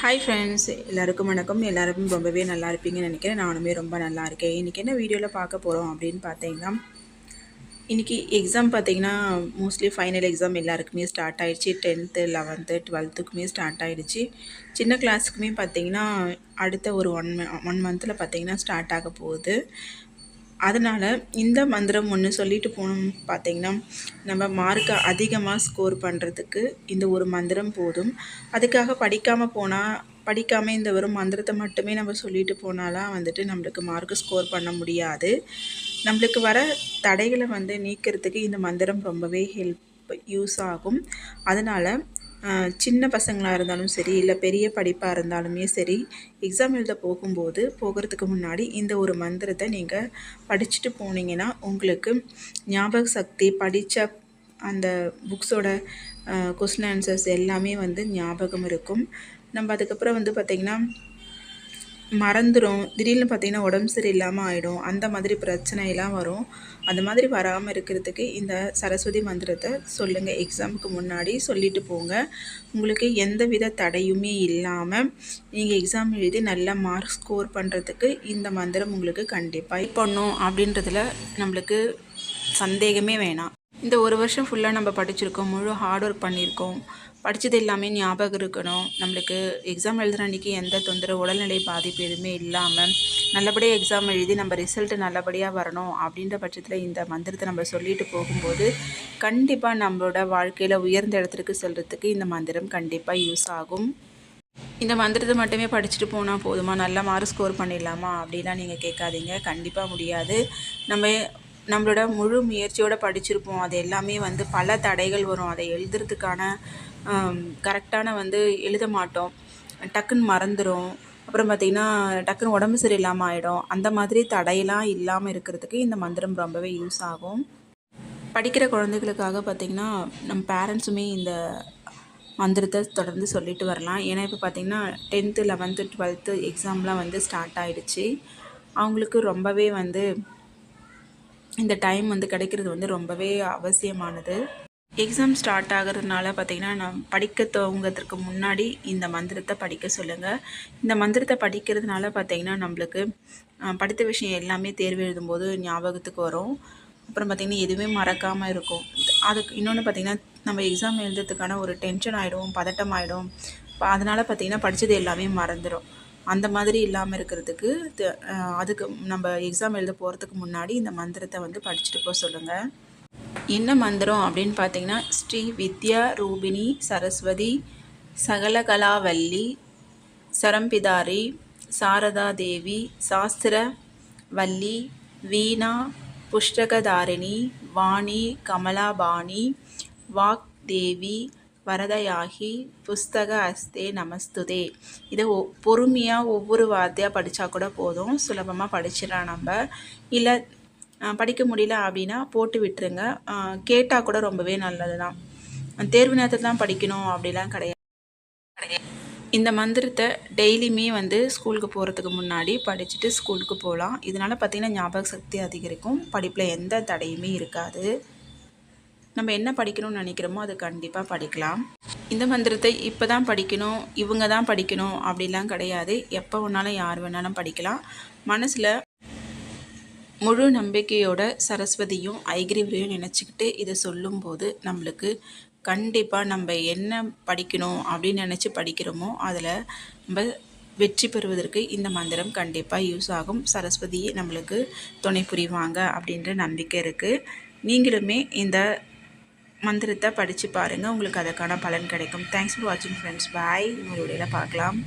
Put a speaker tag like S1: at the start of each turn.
S1: Hi friends எல்லாருக்கும் வணக்கம். எல்லாருக்கும் ரொம்பவே நல்லா இருப்பீங்கன்னு நினைக்கிறேன். நானுமே ரொம்ப நல்லா இருக்கேன். இன்றைக்கி என்ன வீடியோவில் பார்க்க போகிறோம் அப்படின்னு பார்த்தீங்கன்னா இன்றைக்கி எக்ஸாம் பார்த்தீங்கன்னா மோஸ்ட்லி ஃபைனல் எக்ஸாம் எல்லாருக்குமே ஸ்டார்ட் ஆகிடுச்சு டென்த்து லெவன்த்து டுவெல்த்துக்குமே ஸ்டார்ட் ஆகிடுச்சு சின்ன கிளாஸுக்குமே பார்த்தீங்கன்னா அடுத்த ஒரு ஒன் ஒன் மந்தில் பார்த்தீங்கன்னா ஸ்டார்ட் ஆக போகுது. அதனால் இந்த மந்திரம் ஒன்று சொல்லிட்டு போகணும் பார்த்திங்கன்னா நம்ம மார்க்கை அதிகமாக ஸ்கோர் பண்ணுறதுக்கு இந்த ஒரு மந்திரம் போதும். அதுக்காக படிக்காமல் போனால் படிக்காமல் இந்த வெறும் மந்திரத்தை மட்டுமே நம்ம சொல்லிட்டு போனாலாம் வந்துட்டு நம்மளுக்கு மார்க்கு ஸ்கோர் பண்ண முடியாது. நம்மளுக்கு வர தடைகளை வந்து நீக்கிறதுக்கு இந்த மந்திரம் ரொம்பவே ஹெல்ப் யூஸ் ஆகும். அதனால் சின்ன பசங்களாக இருந்தாலும் சரி இல்லை பெரிய படிப்பாக இருந்தாலுமே சரி எக்ஸாம் எழுத போகும்போது போகிறதுக்கு முன்னாடி இந்த ஒரு மந்திரத்தை நீங்கள் படிச்சுட்டு போனீங்கன்னா உங்களுக்கு ஞாபக சக்தி படித்த அந்த புக்ஸோட கொஸ்டின் ஆன்சர்ஸ் எல்லாமே வந்து ஞாபகம் இருக்கும். நம்ம அதுக்கப்புறம் வந்து பார்த்திங்கன்னா மறந்துடும் திடீர்னு பார்த்திங்கன்னா உடம்பு சரியில்லாமல் ஆகிடும் அந்த மாதிரி பிரச்சனையெல்லாம் வரும். அந்த மாதிரி வராமல் இருக்கிறதுக்கு இந்த சரஸ்வதி மந்திரத்தை சொல்லுங்கள் எக்ஸாமுக்கு முன்னாடி சொல்லிட்டு போங்க. உங்களுக்கு எந்த வித தடையுமே இல்லாமல் நீங்கள் எக்ஸாம் எழுதி நல்ல மார்க் ஸ்கோர் பண்ணுறதுக்கு இந்த மந்திரம் உங்களுக்கு கண்டிப்பாக பண்ணும் அப்படின்றதுல நம்மளுக்கு சந்தேகமே வேணாம். இந்த ஒரு வருஷம் ஃபுல்லாக நம்ம படிச்சிருக்கோம். முழு ஹார்ட் ஒர்க் பண்ணியிருக்கோம். படித்தது எல்லாமே ஞாபகம் இருக்கணும். நம்மளுக்கு எக்ஸாம் எழுதுகிற அன்றைக்கி எந்த தொந்தரவு உடல்நிலை பாதிப்பு எதுவுமே இல்லாமல் நல்லபடியாக எக்ஸாம் எழுதி நம்ம ரிசல்ட்டு நல்லபடியாக வரணும் அப்படின்ற பட்சத்தில் இந்த மந்திரத்தை நம்ம சொல்லிட்டு போகும்போது கண்டிப்பாக நம்மளோட வாழ்க்கையில் உயர்ந்த இடத்துக்கு செல்கிறதுக்கு இந்த மந்திரம் கண்டிப்பாக யூஸ் ஆகும். இந்த மந்திரத்தை மட்டுமே படிச்சுட்டு போனால் போதுமா? நல்ல மார்க் ஸ்கோர் பண்ணிடலாமா? அப்படிலாம் நீங்கள் கேட்காதீங்க. கண்டிப்பாக முடியாது. நம்ம நம்மளோட முழு முயற்சியோடு படிச்சிருப்போம். அது எல்லாமே வந்து பல தடைகள் வரும். அதை எழுதுறதுக்கான கரெக்டான வந்து எழுத மாட்டோம். டக்குன்னு மறந்துடும் அப்புறம் பார்த்திங்கன்னா டக்குன்னு உடம்பு சரியில்லாமல் ஆகிடும் அந்த மாதிரி தடையெல்லாம் இல்லாமல் இருக்கிறதுக்கு இந்த மந்திரம் ரொம்பவே யூஸ் ஆகும். படிக்கிற குழந்தைகளுக்காக பார்த்திங்கன்னா நம்ம பேரண்ட்ஸுமே இந்த மந்திரத்தை தொடர்ந்து சொல்லிட்டு வரலாம். ஏன்னா இப்போ பார்த்திங்கன்னா டென்த்து லெவன்த்து டுவெல்த்து எக்ஸாம்லாம் வந்து ஸ்டார்ட் ஆகிடுச்சு அவங்களுக்கு ரொம்பவே வந்து இந்த டைம் வந்து கிடைக்கிறது வந்து ரொம்பவே அவசியமானது. எக்ஸாம் ஸ்டார்ட் ஆகிறதுனால பார்த்திங்கன்னா நான் படிக்க துவங்கிறதுக்கு முன்னாடி இந்த மந்திரத்தை படிக்க சொல்லுங்கள் இந்த மந்திரத்தை படிக்கிறதுனால பார்த்திங்கன்னா நம்மளுக்கு படித்த விஷயம் எல்லாமே தேர்வு எழுதும்போது ஞாபகத்துக்கு வரும். அப்புறம் பார்த்திங்கன்னா எதுவுமே மறக்காமல் இருக்கும். அதுக்கு இன்னொன்று பார்த்திங்கன்னா நம்ம எக்ஸாம் எழுதுறதுக்கான ஒரு டென்ஷன் ஆகிடும் பதட்டம் ஆகிடும் அதனால் பார்த்திங்கன்னா படித்தது எல்லாமே மறந்துடும் அந்த மாதிரி இல்லாமல் இருக்கிறதுக்கு அதுக்கு நம்ம எக்ஸாம் எழுத போகிறதுக்கு முன்னாடி இந்த மந்திரத்தை வந்து படிச்சுட்டு போக சொல்லுங்கள் என்ன மந்திரம் அப்படின்னு பார்த்தீங்கன்னா ஸ்ரீ வித்யா ரூபிணி சரஸ்வதி சகலகலாவல்லி சரம்பிதாரி சாரதா தேவி சாஸ்திர வள்ளி வீணா புஷ்டகதாரிணி வாணி கமலாபாணி வாக் தேவி வரதையாகி புஸ்தக அஸ்தே நமஸ்துதே. இதை ஒ பொறுமையாக ஒவ்வொரு வார்த்தையாக படித்தா கூட போதும். சுலபமாக படிச்சிடலாம் நம்ம. இல்லை படிக்க முடியல அப்படின்னா போட்டு விட்டுருங்க. கேட்டால் கூட ரொம்பவே நல்லது தான் தேர்வு நேரத்தில் தான் படிக்கணும் அப்படிலாம் கிடையாது. இந்த மந்திரத்தை டெய்லியுமே வந்து ஸ்கூலுக்கு போகிறதுக்கு முன்னாடி படிச்சுட்டு ஸ்கூலுக்கு போகலாம் இதனால் பார்த்திங்கன்னா ஞாபக சக்தி அதிகரிக்கும். படிப்பில் எந்த தடையுமே இருக்காது. நம்ம என்ன படிக்கணும்னு நினைக்கிறோமோ அது கண்டிப்பாக படிக்கலாம். இந்த மந்திரத்தை இப்போ தான் படிக்கணும் இவங்க தான் படிக்கணும் அப்படிலாம் கிடையாது. எப்போ வேணாலும் யார் வேணாலும் படிக்கலாம். மனசில் முழு நம்பிக்கையோட சரஸ்வதியும் ஐகிரிவரையும் நினச்சிக்கிட்டு இதை சொல்லும்போது நம்மளுக்கு கண்டிப்பாக நம்ம என்ன படிக்கணும் அப்படின்னு நினச்சி படிக்கிறோமோ அதில் நம்ம வெற்றி பெறுவதற்கு இந்த மந்திரம் கண்டிப்பாக யூஸ் ஆகும். சரஸ்வதியை நம்மளுக்கு துணை புரிவாங்க அப்படின்ற நம்பிக்கை இருக்குது நீங்களுமே இந்த மந்திரத்தை படித்து பாருங்கள் உங்களுக்கு அதுக்கான பலன் கிடைக்கும். தேங்க்ஸ் ஃபார் வாட்சிங் ஃப்ரெண்ட்ஸ் பாய் இன்னொரு வீடியோவில் பார்க்கலாம்.